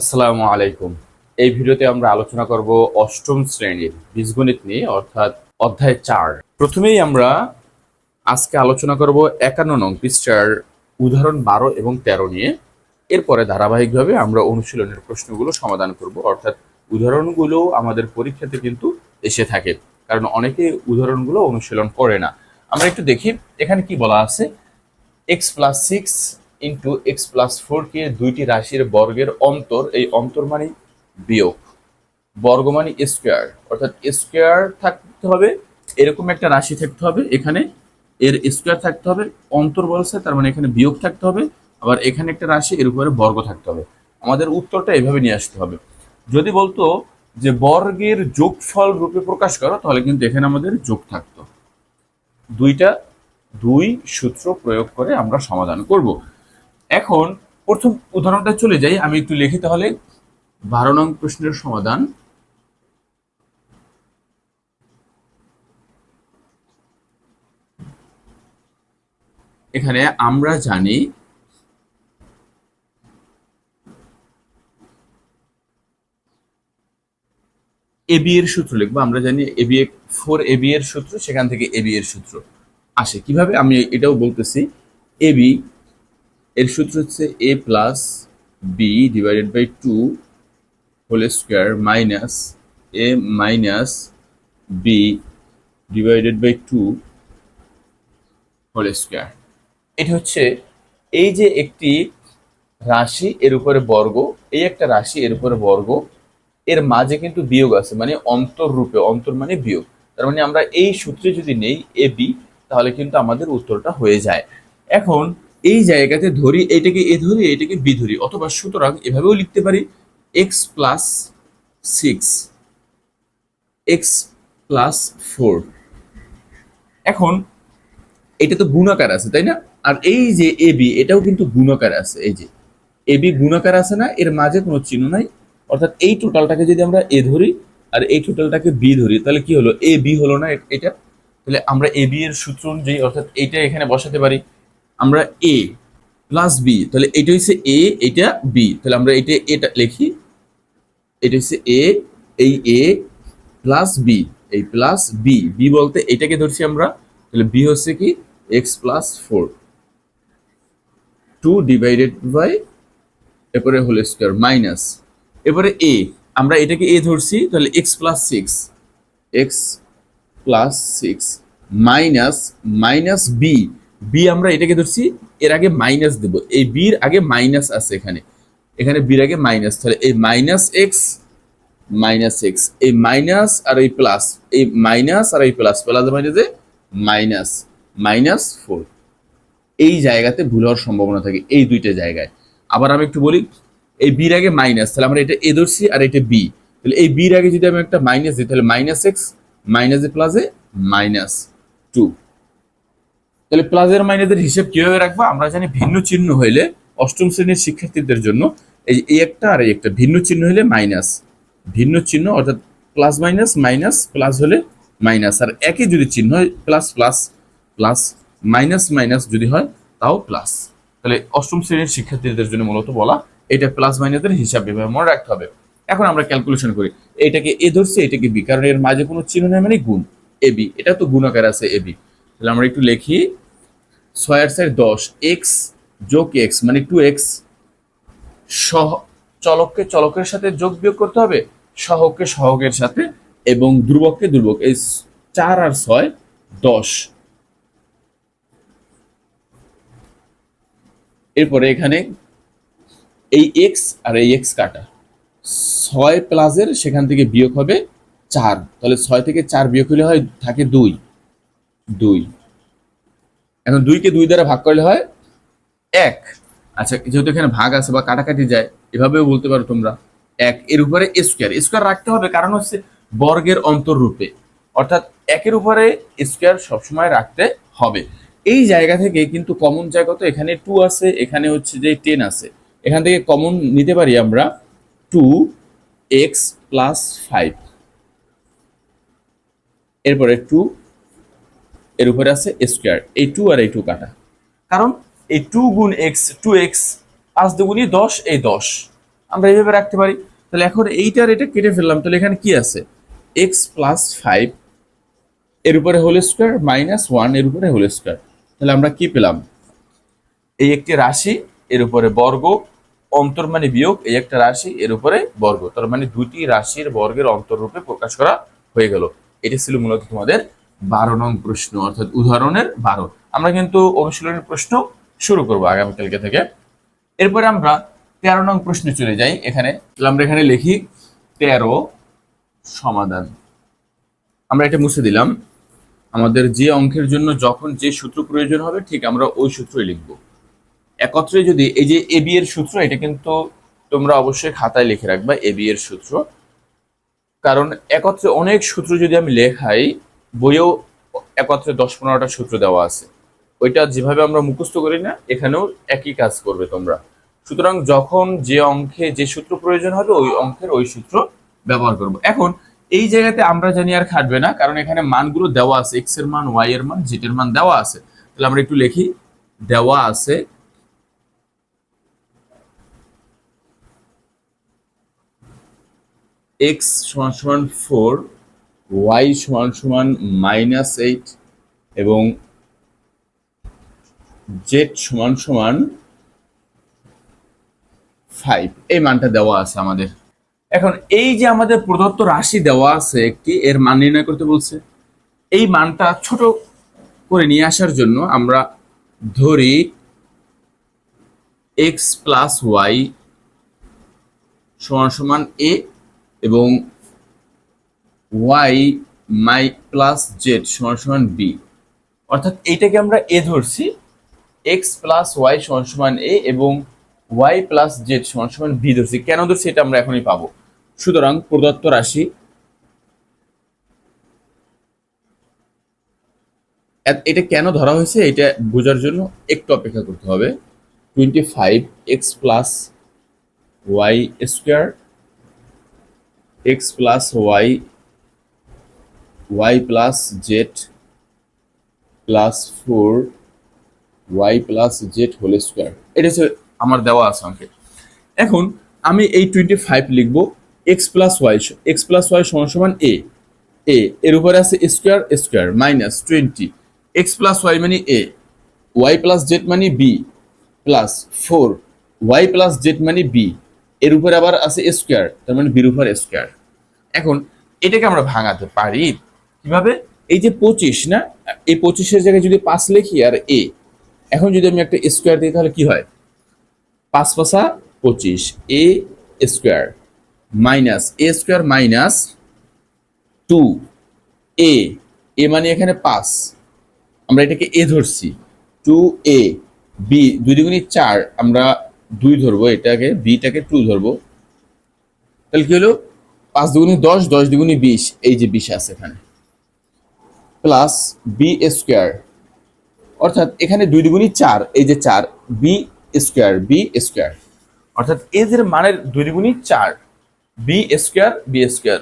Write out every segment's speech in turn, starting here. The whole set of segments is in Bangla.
আসসালামু আলাইকুম। এই ভিডিওতে আমরা আলোচনা করব অষ্টম শ্রেণির বীজগণিত নিয়ে, অর্থাৎ অধ্যায় চার। প্রথমেই আমরা আজকে আলোচনা করব একান্ন নং পৃষ্ঠার উদাহরণ বারো এবং তেরো নিয়ে। এরপরে ধারাবাহিকভাবে আমরা অনুশীলনের প্রশ্নগুলো সমাধান করব, অর্থাৎ উদাহরণগুলো আমাদের পরীক্ষাতে কিন্তু এসে থাকে, কারণ অনেকে উদাহরণগুলো অনুশীলন করে না। আমরা একটু দেখি, এখানে কি বলা আছে? X plus six into X plus four কে দুইটি রাশির বর্গের অন্তর, এই অন্তর মানে বিয়োগ। বর্গ মানে স্কোয়ার অর্থাৎ স্কোয়ার থাকতে হবে, এরকম একটা রাশি থাকতে হবে, এখানে এর স্কোয়ার থাকতে হবে, অন্তর বলছে, তার মানে এখানে বিয়োগ থাকতে হবে, আবার এখানে একটা রাশি, এর উপরে বর্গ থাকতে হবে। আমাদের উত্তরটা এভাবে নিয়ে আসতে হবে। যদি বলতো যে বর্গের যোগফল রূপে প্রকাশ করো, তাহলে কিন্তু এখানে আমাদের যোগ থাকতো। দুইটা দুই সূত্র প্রয়োগ করে আমরা সমাধান করব। এখন প্রথম উদাহরণটা চলে যাই, আমি একটু লিখি তাহলে। বারো নং প্রশ্নের সমাধান। এখানে আমরা জানি এবি এর সূত্র লিখব। আমরা জানি এবি ফোর এবি এর সূত্র, সেখান থেকে এবি এর সূত্র আসে। কীভাবে? আমি এটাও বলতেছি। এবি এর সূত্র হচ্ছে A plus B divided by two whole square minus A minus B divided by two whole square এটা হচ্ছে এই যে একটি রাশি এর উপরে বর্গ, এই একটা রাশি এর উপরে বর্গ, এর মাঝে কিন্তু বিয়োগ আছে মানে অন্তর রূপে, অন্তর মানে বিয়োগ। তার মানে আমরা এই সূত্রে যদি নেই এ বি তাহলে কিন্তু আমাদের উত্তরটা হয়ে যায়। এখন এই জায়গাতে ধরি, এটাকে এ ধরি, এটাকে বি ধরি, অথবা সুতরাং এভাবেও লিখতে পারি X plus six X plus four এখন, এটা তো গুণাকার আছে, তাই না? আর এই যে এ বি, এটাও কিন্তু গুণাকার আছে, এই যে। এ বি গুণাকার আছে না, এর মাঝে কোনো চিহ্ন নাই। অর্থাৎ এই টোটালটাকে যদি আমরা এ ধরি, আর এই টোটালটাকে বি ধরি, তাহলে কি হলো? এ বি হলো না এটা? তাহলে আমরা এ বি এর সূত্র অনুযায়ী, অর্থাৎ এইটা এখানে বসাতে পারি। আমরা এ প্লাস বি তাহলে এটা হচ্ছে এ এটা বি তাহলে আমরা এটা এটা লিখি, এটা হচ্ছে এ এই এ প্লাস বি এই প্লাস বি বি বলতে এটাকে ধরছি আমরা, তাহলে বি হচ্ছে কি x plus four two divided by এরপরে হোল স্কোয়ার মাইনাস এরপরে এ আমরা এটাকে এ ধরছি, তাহলে x plus six x plus six minus minus B B আমরা এটাকে ধরছি, এর আগে মাইনাস দেব। এই বির আগে মাইনাস আছে এখানে। এখানে বির আগে মাইনাস তাহলে এই মাইনাস এক্স মাইনাস এক্স এই মাইনাস আর এই প্লাস এই মাইনাস আর এই প্লাস প্লাস মাইনাসে মাইনাস মাইনাস ফোর এই জায়গাতে ভুল হওয়ার সম্ভাবনা থাকে, এই দুইটা জায়গায়। আবার আমি একটু বলি, এই বির আগে মাইনাস তাহলে আমরা এটা এ ধরছি আর এটা বি তাহলে এই বির আগে যদি আমি একটা মাইনাস দিই, তাহলে মাইনাস এক্স মাইনাসে প্লাসে মাইনাস টু তাহলে প্লাসের মাইনাসের হিসেব কীভাবে রাখব? আমরা জানি ভিন্ন চিহ্ন হইলে অষ্টম শ্রেণির শিক্ষার্থীদের জন্য এই এই একটা আর এই একটা। ভিন্ন চিহ্ন হলে মাইনাস ভিন্ন চিহ্ন অর্থাৎ প্লাস মাইনাস মাইনাস প্লাস হলে মাইনাস আর একই যদি চিহ্ন হয় plus plus plus minus minus যদি হয়, তাও প্লাস তাহলে অষ্টম শ্রেণির শিক্ষার্থীদের জন্য মূলত বলা, এটা প্লাস মাইনাসের হিসাব এভাবে মনে রাখতে হবে। এখন আমরা ক্যালকুলেশন করি, এটাকে এ ধরছে, এটাকে বি। কারণ এর মাঝে কোনো চিহ্ন নেই মানে গুণ, এ, বি। এটা তো গুণাকার আছে, এ, বি। তাহলে আমরা একটু লিখি ছয় চার দশ এক্স যোগ এক্স মানে টু এক্স সহ, চলককে চলকের সাথে যোগ বিয়োগ করতে হবে, সহককে সহকের সাথে, এবং ধ্রুবককে ধ্রুবক, এই চার আর ছয় দশ। এরপরে এখানে এই এক্স আর এই এক্স কাটা। ছয় প্লাসের সেখান থেকে বিয়োগ হবে চার, তাহলে ছয় থেকে চার বিয়োগ হলে হয়, থাকে দুই। দুই। এখন দুইকে দুই দ্বারা ভাগ করলে হয় এক। আচ্ছা যেহেতু এখানে ভাগ আছে বা কাটাকাটি যায়, এভাবেও বলতে পারো তোমরা। এক এর উপরে স্কোয়ার। স্কোয়ার রাখতে হবে, কারণ হচ্ছে বর্গের অন্তররূপে। অর্থাৎ একের উপরে স্কোয়ার সবসময় রাখতে হবে। এই জায়গা থেকে কিন্তু কমন জায়গা তো এখানে টু আছে, এখানে হচ্ছে যে টেন আছে। এখান থেকে কমন নিতে পারি আমরা টু এক্স প্লাস ফাইভ এরপরে টু এর উপরে আছে স্কোয়ার এই টু আর এই টু কাটা। কারণ এই টু গুণ এক্স টু এক্স পাঁচ দুগুণই দশ, এই দশ। আমরা এইভাবে রাখতে পারি। তাহলে এখন এইটার এটা কেটে ফেললাম। তাহলে এখানে কি আছে? এক্স প্লাস ফাইভ এর উপরে হোল স্কোয়ার মাইনাস ওয়ানের উপরে হোল স্কোয়ার তাহলে আমরা কি পেলাম? এই একটি রাশি এর উপরে বর্গ, অন্তর মানে বিয়োগ। এই একটা রাশি এর উপরে বর্গ। তার মানে দুটি রাশির বর্গের অন্তররূপে প্রকাশ করা হয়ে গেল। এটি ছিল মূলত তোমাদের বারো নং প্রশ্ন, অর্থাৎ উদাহরণের বারো। আমরা কিন্তু অনুশীলনের প্রশ্ন শুরু করব আগামীকালকে থেকে। এরপরে আমরা তেরো নং প্রশ্নে চলে যাই। এখানে আমরা এখানে লিখি, তেরো সমাধান। আমরা এটা মুছে দিলাম। আমাদের যে অঙ্কের জন্য যখন যে সূত্র প্রয়োজন হবে, ঠিক আমরা ওই সূত্রই লিখব। একত্রে যদি এই যে এ এর সূত্র, এটা কিন্তু তোমরা অবশ্যই খাতায় লিখে রাখবা এ, বি এর সূত্র। কারণ একত্রে অনেক সূত্র যদি আমি লেখাই বইয়েও একত্রে দশ পনেরোটা সূত্র দেওয়া আছে। ওইটা যেভাবে আমরা মুখস্থ করি না, এখানেও একই কাজ করবে তোমরা। সুতরাং যখন যে অঙ্কে যে সূত্র প্রয়োজন হবে, ওই অঙ্কের ওই সূত্র ব্যবহার করব। এখন, এই জায়গাতে আমরা জানি আর খাটবে না, কারণ এখানে মানগুলো দেওয়া আছে। এক্সের মান ওয়াই এর মান জেড এর মান দেওয়া আছে। তাহলে আমরা একটু লিখি। দেওয়া আছে এক্স সমান সমান ফোর ওয়াই সমান সমান মাইনাস এইট এবং জেড সমান সমান ফাইভ এই মানটা দেওয়া আছে আমাদের। এখন এই যে আমাদের প্রদত্ত রাশি দেওয়া আছে একটি, এর মান নির্ণয় করতে বলছে। এই মানটা ছোট করে নিয়ে আসার জন্য আমরা ধরি এক্স প্লাস ওয়াই সমান সমান এ এবং ওয়াই মাই প্লাস জেড সমান সমান বি। অর্থাৎ এইটাকে আমরা এ ধরছি, এক্স প্লাস ওয়াই সমান সমান এ এবং ওয়াই প্লাস জেড সমান সমান বি ধরছি। কেন ধরছি এটা আমরা এখনই পাবো। সুতরাং প্রদত্ত রাশি এটা কেন ধরা হয়েছে এটা বোঝার জন্য একটু অপেক্ষা করতে হবে। Twenty five x plus y square, x plus y y plus z plus four y plus z whole square এটা হচ্ছে আমার দেওয়া আছে অঙ্কে এখন আমি এই টোয়েন্টি ফাইভ লিখব x plus y x plus y সমান সমান এ এ এর উপরে আছে square square minus twenty x plus y মানে এ ওয়াই প্লাস জেড মানে B plus four y plus z মানে বি এর উপরে আবার আছে স্কোয়ার তার মানে বির উপর স্কোয়ার এখন এটাকে আমরা ভাঙাতে পারি। কীভাবে? এই যে পঁচিশ, না? এই পঁচিশের জায়গায় যদি পাঁচ লিখি আর এ, এখন যদি আমি একটা স্কোয়ার দিই তাহলে কি হয়? পাঁচ পাশা পঁচিশ, A square minus A square minus two A A মানে এখানে পাঁচ। আমরা এটাকে এ ধরছি টু এ বি দুই দুগুণি চার, আমরা দুই ধরবো, এটাকে বিটাকে টু ধরবো। তাহলে কি হলো? পাঁচ দুগুণি দশ দশ দুগুণি বিশ, এই যে বিশ আছে এখানে। প্লাস বি স্কোয়ার অর্থাৎ এখানে দুই দুগুণি চার, এই যে চার বি স্কোয়ার বি স্কোয়ার অর্থাৎ এদের মানের দুই দুগুণি চার বি স্কোয়ার বি স্কোয়ার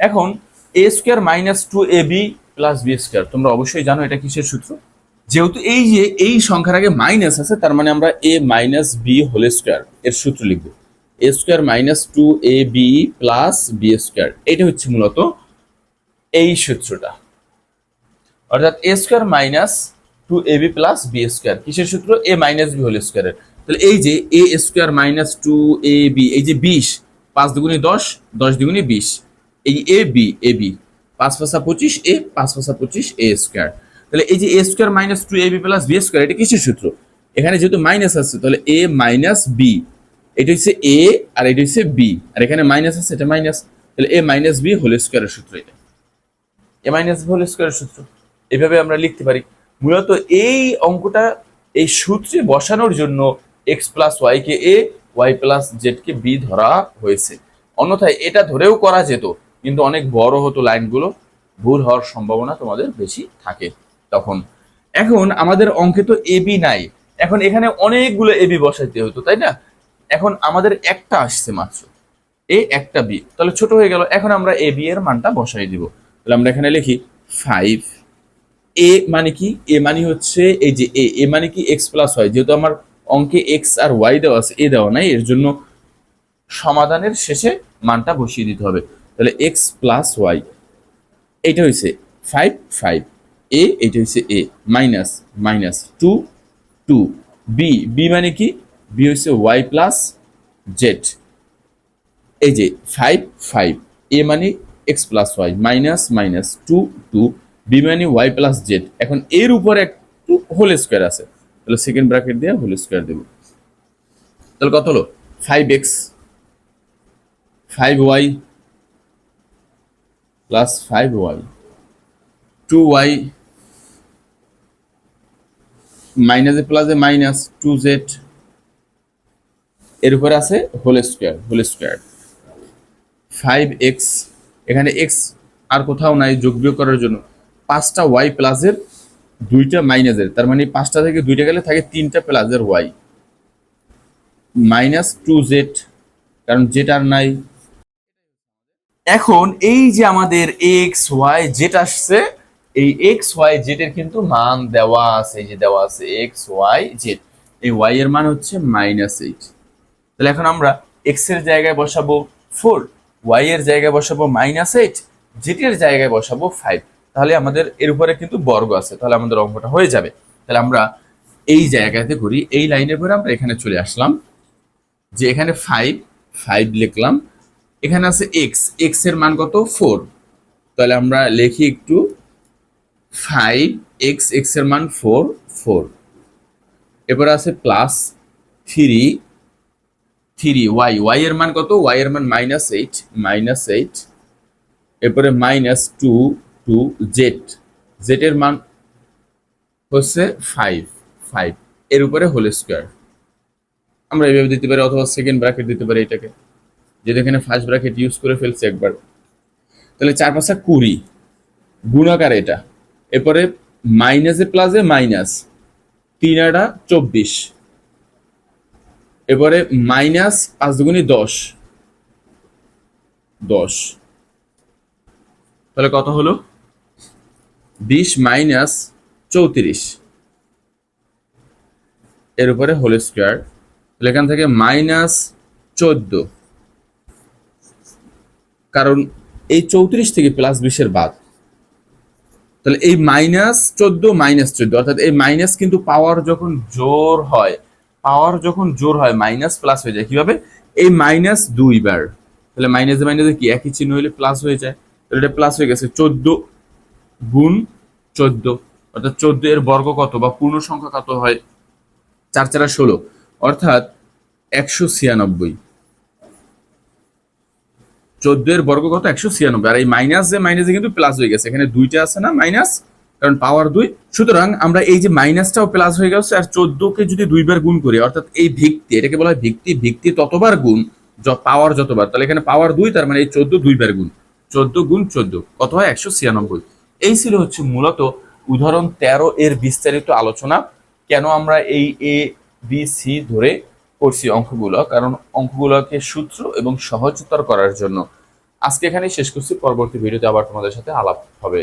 এখন A square minus two A B plus B square তোমরা অবশ্যই জানো এটা কিসের সূত্র? যেহেতু এই যে এই সংখ্যার আগে মাইনাস আছে, তার মানে আমরা A minus B whole square এর সূত্র লিখব। A square minus two A B plus B square এটা হচ্ছে মূলত এই সূত্রটা। অর্থাৎ A square minus two A B plus B square কিসের সূত্র? এ মাইনাস বি হোল স্কোয়ারের তাহলে এই যে A square minus two A B এই যে বিশ, পাঁচ দুগুণে দশ দশ দুগুণে বিশ। এই এ বি এ বি পাঁচ পাঁচা পঁচিশ এ পাঁচ পাঁচা পঁচিশ এ স্কোয়ার তাহলে এই যে A square minus two A B plus B square এটা কিসের সূত্র? এখানে যেহেতু মাইনাস আছে, তাহলে এ মাইনাস বি এটা হচ্ছে এ আর এটা হচ্ছে বি আর এখানে মাইনাস আছে, এটা মাইনাস তাহলে এ মাইনাস বি হোল স্কোয়ারের সূত্র এটা। এ মাইনাস বি হোল স্কোয়ারের সূত্র। এভাবে আমরা লিখতে পারি। মূলত এই অঙ্কটা এই সূত্রে বসানোর জন্য এক্স প্লাস ওয়াই কে এ ওয়াই প্লাস জেড কে বি ধরা হয়েছে। অন্যথায় এটা ধরেও করা যেত, কিন্তু অনেক বড় হতো লাইনগুলো, ভুল হওয়ার সম্ভাবনা তোমাদের বেশি থাকে তখন। এখন আমাদের অঙ্কে তো এ বি নাই। এখন এখানে অনেকগুলো এ বি বসাইতে হতো, তাই না? এখন আমাদের একটা আসছে মাত্র। এ একটা বি তাহলে ছোট হয়ে গেল। এখন আমরা এ বি এর মানটা বসাই দিব। তাহলে আমরা এখানে লিখি ফাইভ এ মানে কি? এ মানে হচ্ছে এই যে এ এ মানে কি এক্স প্লাস ওয়াই যেহেতু আমার অঙ্কে এক্স আর ওয়াই দেওয়া আছে এ দেওয়া নাই, এর জন্য সমাধানের শেষে মানটা বসিয়ে দিতে হবে। তাহলে এক্স প্লাস ওয়াই এইটা হয়েছে ফাইভ ফাইভ এ এইটা হচ্ছে A minus minus two two B B মানে কি? বি হচ্ছে ওয়াই প্লাস জেড এই যে ফাইভ ফাইভ এ মানে x plus y minus minus two two B মানে ওয়াই প্লাস জেড এখন এর উপরে একটু হোল স্কোয়ার আছে। তাহলে সেকেন্ড ব্র্যাকেট দিয়ে হোল স্কোয়ার দেব। তাহলে কত হলো? Five x five y plus five y two y মাইনাসে প্লাসে মাইনাস টু জেড এর উপরে আছে whole square whole square five x এখানে এক্স আর কোথাও নাই যোগ বিয়োগ করার জন্য। পাঁচটা ওয়াই প্লাসের দুইটা মাইনাসের তার মানে পাঁচটা থেকে দুইটা গেলে থাকে তিনটা প্লাসের ওয়াই মাইনাস টু জেড কারণ জেড আর নাই। এখন এই যে আমাদের এক্স ওয়াই জেড আসছে, এই এক্স ওয়াই জেড এর কিন্তু মান দেওয়া আছে, এই যে দেওয়া আছে এক্স ওয়াই জেড এই ওয়াই এর মান হচ্ছে মাইনাস এইট তাহলে এখন আমরা এক্সের জায়গায় বসাবো ফোর ওয়াই এর জায়গায় বসাবো মাইনাস এইট জেড এর জায়গায় বসাবো ফাইভ তাহলে আমাদের এর উপরে কিন্তু বর্গ আছে, তাহলে আমাদের অঙ্কটা হয়ে যাবে। তাহলে আমরা এই জায়গাতে করি এই লাইনের পরে আমরা এখানে চলে আসলাম, যে এখানে ফাইভ ফাইভ লিখলাম, এখানে আছে এক্স এক্সের মান কত? ফোর তাহলে আমরা লিখি একটু ফাইভ এক্স এক্সের মান ফোর ফোর এরপরে আছে plus three three y y এর মান কত? ওয়াই এর মান মাইনাস এইট মাইনাস এইট এরপরে মাইনাস টু টু জেড এর মান হচ্ছে ফাইভ ফাইভ এর উপরে হোল স্কোয়ার আমরা এইভাবে দিতে পারি, অথবা সেকেন্ড ব্র্যাকেট দিতে পারি এটাকে। যেহেতু এখানে ফার্স্ট ব্র্যাকেট ইউজ করে ফেলছে একবার। তাহলে চার পাঁচটা কুড়ি। গুণাকার এটা। এরপরে মাইনাসে প্লাসে মাইনাস তিন আটা চব্বিশ। এরপরে মাইনাস পাঁচ দুগুণি দশ। দশ। তাহলে কত হলো? বিশ মাইনাস চৌত্রিশ। এর উপরে হোল স্কোয়ার। তাহলে এখান থেকে মাইনাস চোদ্দ। কারণ এই চৌত্রিশ থেকে প্লাস বিশের বাদ। তাহলে এই মাইনাস চোদ্দ মাইনাস চোদ্দ, অর্থাৎ এই মাইনাস কিন্তু পাওয়ার যখন জোর হয় পাওয়ার যখন জোর হয়, মাইনাস প্লাস হয়ে যায়, কীভাবে? এই মাইনাস দুইবার। তাহলে মাইনাসে মাইনাসে কি? একই চিহ্ন হলে প্লাস হয়ে যায়। তাহলে এটা প্লাস হয়ে গেছে চোদ্দ গুণ চোদ্দ, অর্থাৎ চোদ্দ এর বর্গ কত বা পূর্ণ সংখ্যা কত হয়? চার চারা ষোলো, অর্থাৎ একশো ছিয়ানব্বই। চোদ্দ এর বর্গ কত? একশো ছিয়ানব্বই। আর এই মাইনাস যে মাইনাসে কিন্তু প্লাস হয়ে গেছে। এখানে দুইটা আছে না মাইনাস কারণ পাওয়ার দুই। সুতরাং আমরা এই যে মাইনাসটাও প্লাস হয়ে গেছে, আর চোদ্দকে যদি দুইবার গুণ করি, অর্থাৎ এই ভিত্তি, এটাকে বলা হয় ভিত্তি ভিত্তি ততবার গুণ পাওয়ার যতবার। তাহলে এখানে পাওয়ার দুই, তার মানে এই চোদ্দ দুইবার গুণ। চোদ্দ গুণ চোদ্দ, কত হয়? একশো ছিয়ানব্বই। এই ছিল হচ্ছে মূলত উদাহরণ তেরো এর বিস্তারিত আলোচনা। কেন আমরা এই এ বি সি ধরে করছি অঙ্কগুলো? কারণ অঙ্কগুলোকে সূত্র এবং সহজতর করার জন্য। আজকে এখানেই শেষ করছি। পরবর্তী ভিডিওতে আবার তোমাদের সাথে আলাপ হবে।